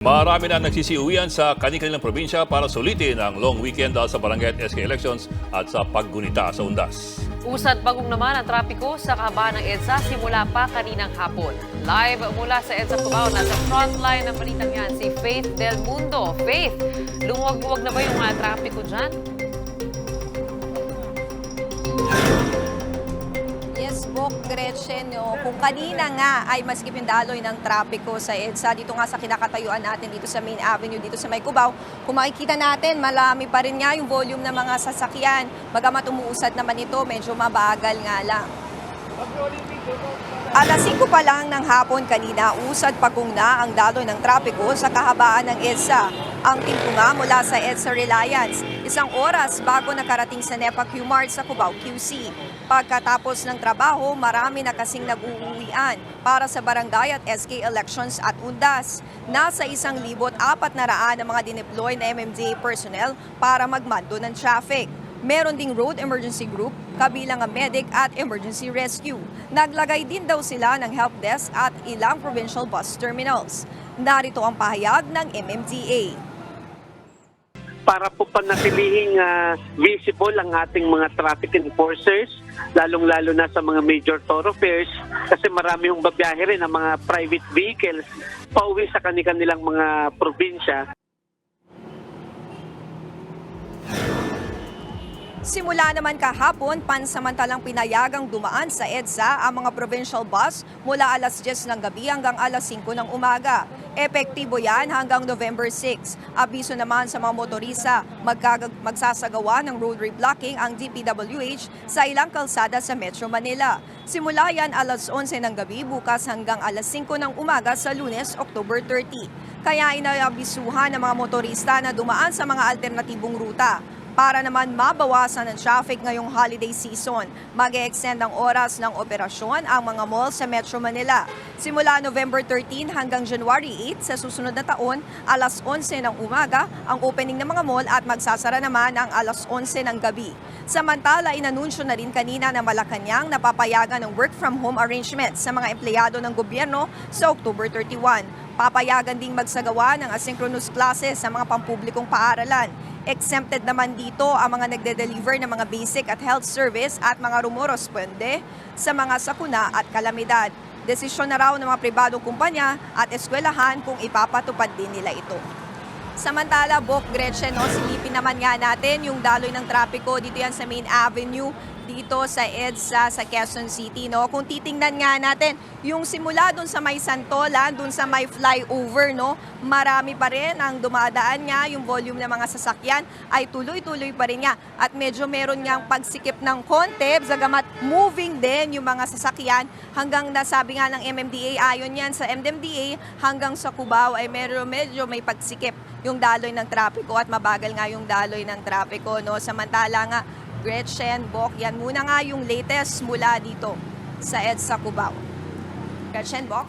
Marami na nagsisiuwian sa kanilang probinsya para sulitin ang long weekend dahil sa barangay SK elections at sa paggunita sa undas. Usad bagong naman ang trapiko sa kahabaan ng EDSA simula pa kaninang hapon. Live mula sa EDSA Cubao na sa frontline ng balitang yan si Faith Del Mundo. Faith, lumuwag-luwag na ba yung mga trapiko dyan? Gretchen, no. kung kanina nga ay maskip yung daloy ng trapiko sa EDSA, dito nga sa kinakatayuan natin dito sa Main Avenue, dito sa May Cubao, kung makikita natin, malami pa rin nga yung volume ng mga sasakyan. Bagamat umuusad naman ito, medyo mabagal nga lang. Alas 5 pa lang ng hapon kanina, usad pa kung na ang daloy ng trapiko sa kahabaan ng EDSA. Ang timpo mula sa EDSA Reliance, isang oras bago nakarating sa NEPA Q-Mart sa Cubao QC. Pagkatapos ng trabaho, marami na kasing nag-uuwian para sa barangay at SK elections at undas. Nasa isang libot apat na raan ang mga dineploy na MMDA personnel para magmando ng traffic. Meron ding road emergency group, kabilang ang medic at emergency rescue. Naglagay din daw sila ng help desk at ilang provincial bus terminals. Narito ang pahayag ng MMDA. para po panatilihing ah, visible ang ating mga traffic enforcers, lalong-lalo na sa mga major thoroughfares kasi marami yung babiyahe rin ang mga private vehicles pauwi sa kanilang mga probinsya. Simula naman kahapon, pansamantalang pinayagang dumaan sa EDSA ang mga provincial bus mula alas 10 ng gabi hanggang alas 5 ng umaga. Epektibo yan hanggang November 6. Abiso naman sa mga motorista, magkagag- magsasagawa ng road reblocking ang DPWH sa ilang kalsada sa Metro Manila. Simula yan alas 11 ng gabi bukas hanggang alas 5 ng umaga sa lunes, October 30. Kaya inabisuhan ng mga motorista na dumaan sa mga alternatibong ruta. Para naman mabawasan ang traffic ngayong holiday season, mag extend ang oras ng operasyon ang mga mall sa Metro Manila. Simula November 13 hanggang January 8 sa susunod na taon, alas 11 ng umaga ang opening ng mga mall at magsasara naman ang alas 11 ng gabi. Samantala, inanunsyo na rin kanina na Malacanang napapayagan ng work from home arrangement sa mga empleyado ng gobyerno sa October 31. Papayagan ding magsagawa ng asynchronous classes sa mga pampublikong paaralan. Exempted naman dito ang mga nagde-deliver ng mga basic at health service at mga rumorosponde sa mga sakuna at kalamidad. Desisyon na raw ng mga pribadong kumpanya at eskwelahan kung ipapatupad din nila ito. Samantala, Bok Gretchen, no, silipin naman nga natin yung daloy ng trapiko dito yan sa Main Avenue dito sa EDSA sa Quezon City. No? Kung titingnan nga natin, yung simula dun sa may Santolan, dun sa may flyover, no? marami pa rin ang dumadaan nga, yung volume ng mga sasakyan ay tuloy-tuloy pa rin nga. At medyo meron nga pagsikip ng konti, zagamat moving din yung mga sasakyan hanggang nasabi nga ng MMDA, ayon yan sa MMDA, hanggang sa Cubao ay medyo, medyo may pagsikip yung daloy ng trapiko at mabagal nga yung daloy ng trapiko. No? Samantala nga, Gretchen, Bok, yan muna nga yung latest mula dito sa EDSA Cubao. Gretchen, Bok?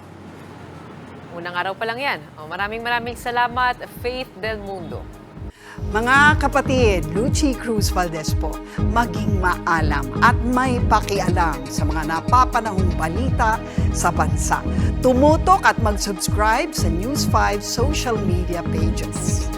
Unang araw pa lang yan. O, maraming maraming salamat, Faith Del Mundo. Mga kapatid, Lucy Cruz Valdez po, maging maalam at may pakialam sa mga napapanahong balita sa bansa. Tumutok at mag-subscribe sa News 5 social media pages.